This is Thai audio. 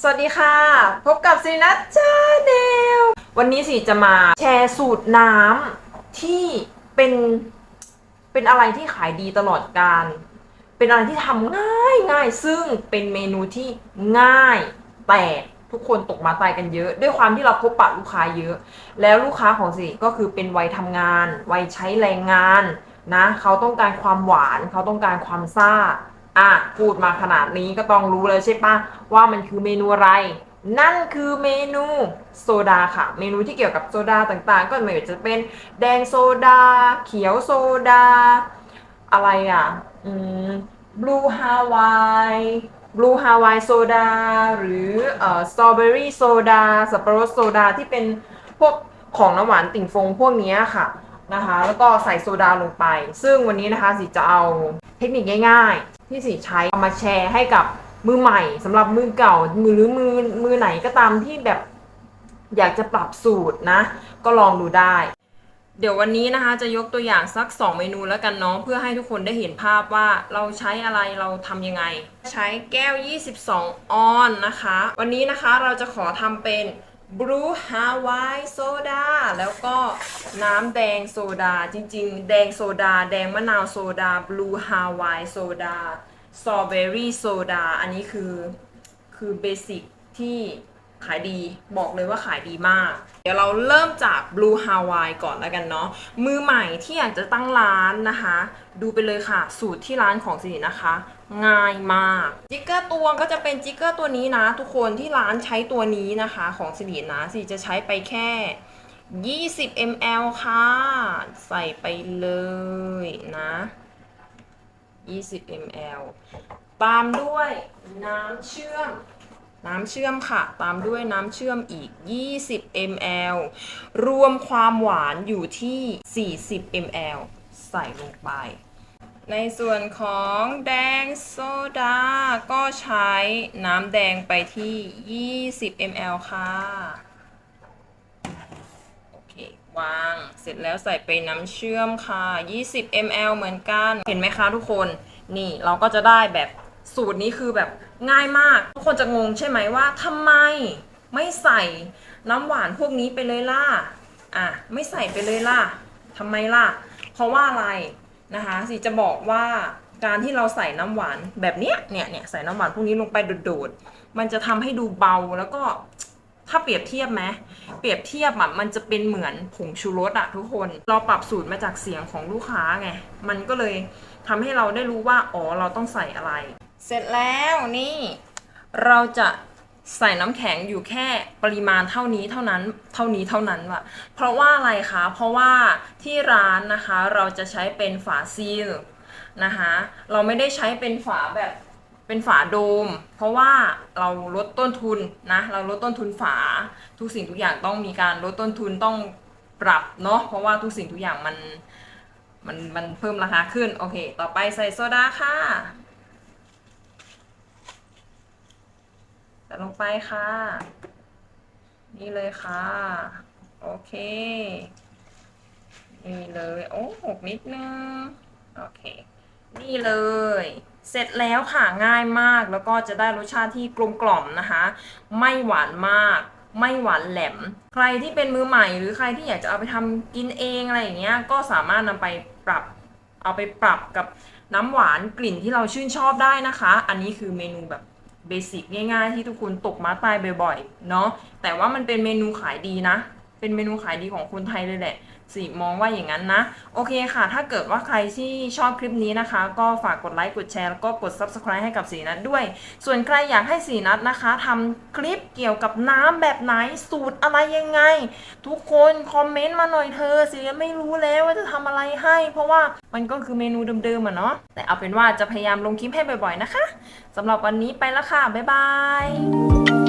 สวัสดีค่ะ พบกับซีนัทชาแนลวันนี้สิจะมาแชร์สูตรน้ำที่เป็นเป็นอะไรที่ขายดีตลอดการ เป็นอะไรที่ทำง่ายง่ายซึ่งเป็นเมนูที่ง่ายแต่ทุกคนตกมาตายกันเยอะ ด้วยความที่เราพบปะลูกค้าเยอะ แล้วลูกค้าของสิก็คือเป็นวัยทำงาน วัยใช้แรงงานนะ เขาต้องการความหวาน เขาต้องการความซ่า อะพูดมาขนาดนี้ก็ต้องรู้เลยใช่ปะว่ามันคือเมนูอะไร นั่นคือเมนูโซดาค่ะ เมนูที่เกี่ยวกับโซดาต่างๆ ก็ไม่ว่าจะเป็นแดงโซดา เขียวโซดา อะไรอะ อืมบลูฮาวายบลูฮาวายโซดาหรือเอ่อสตรอเบอรี่โซดาสับปะรดโซดาที่เป็นพวกของน้ำหวานติ่งฟงพวกนี้ค่ะ นะคะ แล้วก็ใส่โซดาลงไป ซึ่งวันนี้นะคะสิจะเอาเทคนิคง่าย ๆ ที่สิใช้เอามาแชร์ให้กับมือใหม่สำหรับมือเก่ามือหรือมือมือไหนก็ตามที่แบบอยากจะปรับสูตรนะ ก็ลองดูได้ เดี๋ยววันนี้นะคะจะยกตัวอย่างสัก 2 เมนูแล้วกันเน้องเพื่อให้ทุกคนได้เห็นภาพว่าเราใช้อะไรเราทำยังไง ใช้แก้ว 22 ออนนะคะ วันนี้นะคะเราจะขอทำเป็น บรูฮาวายโซดาแล้วก็น้ำแดงโซดา จริงๆ แดงโซดา แดงมะนาวโซดาบลูฮาวายโซดาสตรอเบอรี่โซดา อันนี้คือ คือเบสิกที่ ขายดีบอกเลยว่าขายดีมาก เดี๋ยวเราเริ่มจาก Blue Hawaii ก่อนแล้วกันเนาะมือใหม่ที่อยากจะตั้งร้านนะคะ ดูไปเลยค่ะ สูตรที่ร้านของสิรินะคะ ง่ายมากจิกเกอร์ตัวก็จะเป็นจิกเกอร์ตัวนี้นะ ทุกคนที่ร้านใช้ตัวนี้นะคะของสิรินะสิริจะใช้ไปแค่ 20 ml ค่ะ ใส่ไปเลยนะ 20 ml ตามด้วยน้ำเชื่อม น้ำเชื่อมค่ะ ตามด้วยน้ำเชื่อมอีก 20 ml รวมความหวานอยู่ที่ 40 ml ใส่ลงไป ในส่วนของแดงโซดา ก็ใช้น้ำแดงไปที่ 20 ml ค่ะ โอเควาง เสร็จแล้วใส่ไปน้ำเชื่อมค่ะ 20 ml เหมือนกัน เห็นไหมคะทุกคน นี่เราก็จะได้แบบ สูตรนี้คือแบบง่ายมาก ทุกคนจะงงใช่ไหมว่าทำไมไม่ใส่น้ำหวานพวกนี้ไปเลยล่ะ อะ ไม่ใส่ไปเลยล่ะทำไมล่ะ เพราะว่าอะไรนะคะสิจะบอกว่าการที่เราใส่น้ำหวานแบบเนี้ยเนี่ยเนี่ยใส่น้ำหวานพวกนี้ลงไปโดดๆมันจะทำให้ดูเบาแล้วก็ถ้าเปรียบเทียบไหมเปรียบเทียบอะมันจะเป็นเหมือนผงชูรสอะทุกคน เราปรับสูตรมาจากเสียงของลูกค้าไง มันก็เลยทำให้เราได้รู้ว่า อ๋อ เราต้องใส่อะไร เสร็จแล้วนี่เราจะใส่น้ำแข็งอยู่แค่ปริมาณเท่านี้เท่านั้นเท่านี้เท่านั้นว่ะ เพราะว่าอะไรคะ เพราะว่าที่ร้านนะคะเราจะใช้เป็นฝาซีลนะคะเราไม่ได้ใช้เป็นฝาแบบเป็นฝาโดม เพราะว่าเราลดต้นทุนนะเราลดต้นทุนฝา ทุกสิ่งทุกอย่างต้องมีการลดต้นทุนต้องปรับเนาะเพราะว่าทุกสิ่งทุกอย่างมันมันมันเพิ่มราคาขึ้นโอเค ต่อไปใส่โซดาค่ะ ลงไปค่ะ นี่เลยค่ะ โอเค นี่เลย โอ้หกนิดนึง โอเค นี่เลย เสร็จแล้วค่ะง่ายมากแล้วก็จะได้รสชาติที่กลมกล่อมนะคะ ไม่หวานมากไม่หวานแหลม ใครที่เป็นมือใหม่หรือใครที่อยากจะเอาไปทำกินเองอะไรอย่างเงี้ย ก็สามารถนำไปปรับ เอาไปปรับกับน้ำหวานกลิ่นที่เราชื่นชอบได้นะคะ อันนี้คือเมนูแบบ เบสิกง่ายๆ ที่ทุกคนตกมาตายบ่อยๆ เนาะแต่ว่ามันเป็นเมนูขายดีนะ เป็นเมนูขายดีของคนไทยเลยแหละ สิมองว่าอย่างนั้นนะ โอเคค่ะ ถ้าเกิดว่าใครที่ชอบคลิปนี้นะคะ ก็ฝากกดไลค์กดแชร์แล้วก็กด subscribe ให้กับสีนัดด้วย ส่วนใครอยากให้สีนัดนะคะทำคลิปเกี่ยวกับน้ำแบบไหนสูตรอะไรยังไง ทุกคนคอมเมนต์มาหน่อยเธอสีไม่รู้แล้วว่าจะทำอะไรให้ เพราะว่ามันก็คือเมนูเดิมๆอะเนาะแต่เอาเป็นว่าจะพยายามลงคลิปให้บ่อยๆนะคะสำหรับวันนี้ไปแล้วค่ะบ๊ายบาย